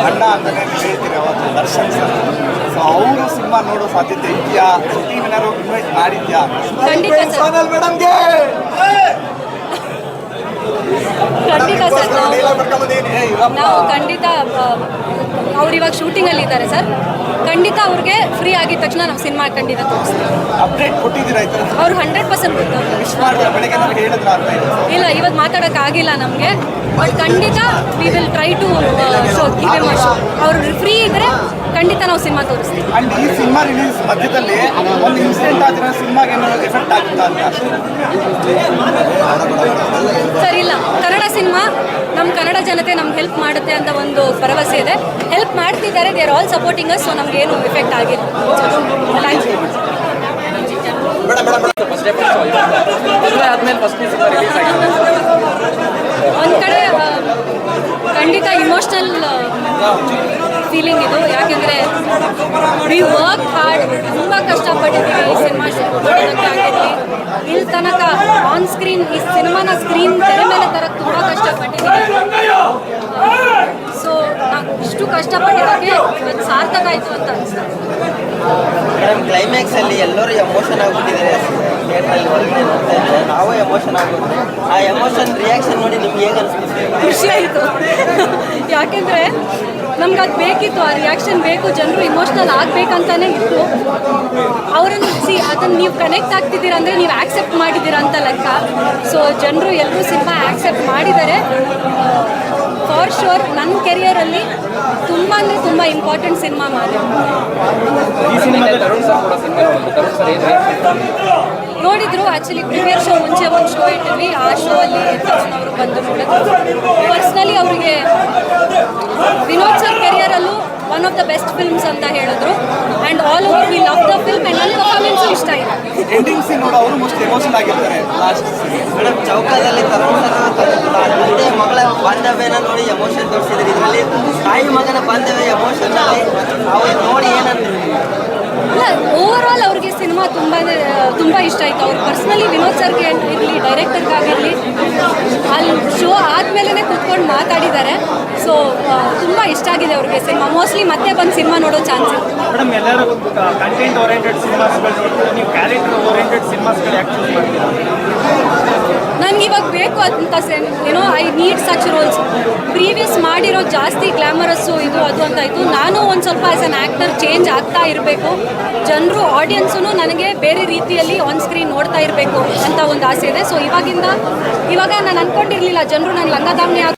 ಅಣ್ಣ ನೀವು ಹೇಳ್ತೀರಿ ಅವತ್ತು. ದರ್ಶನ್ ಸರ್ ಸೊ ಅವರು ಸಿನಿಮಾ ನೋಡೋ ಸಾಧ್ಯತೆ ಇದೆಯಾ? ಏನಾದ್ರು ಇನ್ವೈಟ್ ಮಾಡಿದ್ಯಾ? ಸರ್. ಮೇಡಮ್ಗೆ ಖಂಡಿತ ಸರ್ ನಾವು ಖಂಡಿತ ಅವ್ರು ಇವಾಗ ಶೂಟಿಂಗಲ್ಲಿ ಇದ್ದಾರೆ ಸರ್. ಖಂಡಿತ ಅವ್ರಿಗೆ ಫ್ರೀ ಆಗಿದ ತಕ್ಷಣ ನಾವು ಸಿನಿಮಾ ಖಂಡಿತ ತೋರಿಸ್ತೀವಿ. ಅಪ್ಡೇಟ್ ಕೊಟ್ಟಿದ್ದೀರಾ ಈ ಥರ ಅವ್ರು ಹಂಡ್ರೆಡ್ ಪರ್ಸೆಂಟ್ ಗೊತ್ತವ್ರು ವಿಶ್ ಮಾಡಿದ್ರೆ ಬೆಳಗ್ಗೆ ನನಗೆ ಹೇಳಿದ್ರ ಅಂತ ಇಲ್ಲ. ಇವತ್ತು ಮಾತಾಡೋಕೆ ಆಗಿಲ್ಲ ನಮಗೆ. ಬಟ್ ಖಂಡಿತ we will try to show give them show ಅವ್ರು ಫ್ರೀ ಇದ್ದರೆ ಖಂಡಿತ ನಾವು ಸಿನಿಮಾ ತೋರಿಸ್ತೀವಿ. ಅಂಡ್ ಈ ಸಿನಿಮಾ ರಿಲೀಸ್ ಮಧ್ಯದಲ್ಲಿ ಒಂದು ಇನ್ಸಿಡೆಂಟ್ ಆದ್ರೆ ಸಿನಿಮಾಗೆ ಏನಾದ್ರು ಎಫೆಕ್ಟ್ ಆಗುತ್ತಾ ಅಂತ? ಸರ್ ಇಲ್ಲ. ಸಿನಿಮಾ ನಮ್ಮ ಕನ್ನಡ ಜನತೆ ನಮ್ಗೆ ಹೆಲ್ಪ್ ಮಾಡುತ್ತೆ ಅಂತ ಒಂದು ಭರವಸೆ ಇದೆ. ಹೆಲ್ಪ್ ಮಾಡ್ತಿದ್ದಾರೆ they are all supporting us so ನಮ್ಗೆ ಏನು ಇಫೆಕ್ಟ್ ಆಗಿಲ್ಲ. ಥ್ಯಾಂಕ್ ಯು ಒಂದು ಕಡೆ ಖಂಡಿತ ಇಮೋಷ್ನಲ್ ಫೀಲಿಂಗ್ ಇದು. ಯಾಕೆಂದರೆ ವಿ ವರ್ಕ್ ಹಾರ್ಡ್ ತುಂಬ ಕಷ್ಟಪಟ್ಟಿದ್ದೀವಿ ಈ ಸಿನಿಮಾ ಮಾಡೋದಕ್ಕಾಗಿರಲಿ ಇಲ್ಲಿ ತನಕ ಆನ್ ಸ್ಕ್ರೀನ್ ಈ ಸಿನಿಮಾನ ಸ್ಕ್ರೀನ್ ತೆರೆ ಮೇಲೆ ತರಕ್ಕೆ ತುಂಬ ಕಷ್ಟಪಟ್ಟಿದ್ದೀನಿ. ಸೊ ನಾವು ಇಷ್ಟು ಕಷ್ಟಪಟ್ಟಿದ್ದಕ್ಕೆ ಇವತ್ತು ಸಾರ್ಥಕ ಆಯಿತು ಅಂತ ಅನಿಸ್ತಾ ಕ್ಲೈಮ್ಯಾಕ್ಸ್ ಅಲ್ಲಿ ಎಲ್ಲರೂ ಎಮೋಷನ್ ಆಗ್ಬಿಟ್ಟಿದ್ದಾರೆ. ಥಿಯೇಟ್ರಲ್ಲಿ ಒಳಗಡೆ ನೋಡ್ತಾ ಇದ್ದಾರೆ ನಾವು ಎಮೋಷನ್ ಆಗುತ್ತೆ ಆ ಎಮೋಷನ್ ರಿಯಾಕ್ಷನ್ ನೋಡಿ ನಿಮ್ಗೆ ಹೇಗೆ ಅನಿಸ್ತಿದೆ ಖುಷಿ ಆಯಿತು. ಯಾಕೆಂದರೆ ನಮ್ಗೆ ಅದು ಬೇಕಿತ್ತು ಆ ರಿಯಾಕ್ಷನ್ ಬೇಕು ಜನರು ಇಮೋಷನಲ್ ಆಗಬೇಕಂತಾನೆ ಇತ್ತು. ಅದನ್ನು ನೀವು ಕನೆಕ್ಟ್ ಆಗ್ತಿದ್ದೀರಾ ಅಂದರೆ ನೀವು ಆಕ್ಸೆಪ್ಟ್ ಮಾಡಿದ್ದೀರಾ ಅಂತ ಲೆಕ್ಕ. ಸೊ ಜನರು ಎಲ್ಲರೂ ಸಿನಿಮಾ ಆಕ್ಸೆಪ್ಟ್ ಮಾಡಿದ್ದಾರೆ. ಫಾರ್ ಶೋರ್ ನನ್ನ ಕೆರಿಯರಲ್ಲಿ ತುಂಬ ಅಂದರೆ ತುಂಬ ಇಂಪಾರ್ಟೆಂಟ್ ಸಿನಿಮಾ ಮಾಡಿ ನೋಡಿದ್ರು ಆ್ಯಕ್ಚುಲಿ ಪ್ರೀಮಿಯರ್ ಶೋ ಮುಂಚೆ ಒಂದು ಶೋ ಇಟ್ಟಿದ್ವಿ. ಆ ಶೋ ಅಲ್ಲಿ ಅವರು ಬಂದು ನೋಡಿದ್ರು. ಪರ್ಸ್ನಲಿ ಅವರಿಗೆ Vinod sir ಕೆರಿಯರಲ್ಲೂ one of the best films ಅಂತ ಹೇಳಿದ್ರು. And all over we love the film and ನನ್ನ ಪರ್ಫಾರ್ಮೆನ್ಸ್ ಇಷ್ಟ ಇದೆ ಎಂಡಿಂಗ್ ಸೀನ್ ನೋಡಿ ಅವರು ಮೋಸ್ಟ್ ಎಮೋಷನಲ್ ಆಗಿರ್ತಾರೆ. ಲಾಸ್ಟ್ ಮೇಡಮ್ ಚೌಕದಲ್ಲಿ ತಂದೆ ಮಗಳ ಬಾಂಧವ್ಯನ ನೋಡಿ ಎಮೋಷನ್ ತೋರಿಸಿದ್ರು ಇದರಲ್ಲಿ ತಾಯಿ ಮಗನ ಬಾಂಧವ್ಯ ಎಮೋಷನ್ ಅಲ್ಲಿ. ಅವ್ರು ನೋಡಿ ಏನಂತ ಇಲ್ಲ ಓವರ್ ಆಲ್ ಅವ್ರಿಗೆ ಸಿನಿಮಾ ತುಂಬ ತುಂಬ ಇಷ್ಟ ಆಯಿತು. ಅವ್ರು ಪರ್ಸ್ನಲಿ ವಿನೋದ್ ಸರ್ಗೆ ಇರಲಿ ಡೈರೆಕ್ಟರ್ಗಾಗಿರಲಿ ಅಲ್ಲಿ ಶೋ ಆದಮೇಲೆ ಕೂತ್ಕೊಂಡು ಮಾತಾಡಿದ್ದಾರೆ. ಸೊ ತುಂಬ ಇಷ್ಟ ಆಗಿದೆ ಅವ್ರಿಗೆ ಸಿನಿಮಾ. ಮೋಸ್ಟ್ಲಿ ಮತ್ತೆ ಬಂದು ಸಿನಿಮಾ ನೋಡೋ ಚಾನ್ಸ್ ಅಂತ ಸೆನ್ ಏನೋ, I need such roles. Previous ಮಾಡಿರೋ ಜಾಸ್ತಿ ಗ್ಲಾಮರಸ್ಸು ಇದು, ಅದು ಅಂತ ಇತ್ತು ನಾನು ಒಂದು ಸ್ವಲ್ಪ ಆ್ಯಸ್ ಅನ್ ಆ್ಯಕ್ಟರ್ ಚೇಂಜ್ ಆಗ್ತಾ ಇರಬೇಕು. ಜನರು ಆಡಿಯನ್ಸು ನನಗೆ ಬೇರೆ ರೀತಿಯಲ್ಲಿ ಆನ್ ಸ್ಕ್ರೀನ್ ನೋಡ್ತಾ ಇರಬೇಕು ಅಂತ ಒಂದು ಆಸೆ ಇದೆ. ಸೊ ಇವಾಗಿಂದ, ಇವಾಗ ನಾನು ಅಂದ್ಕೊಂಡಿರಲಿಲ್ಲ ಜನರು ನಾನು ಲಂಗದಾಮ್ನೆ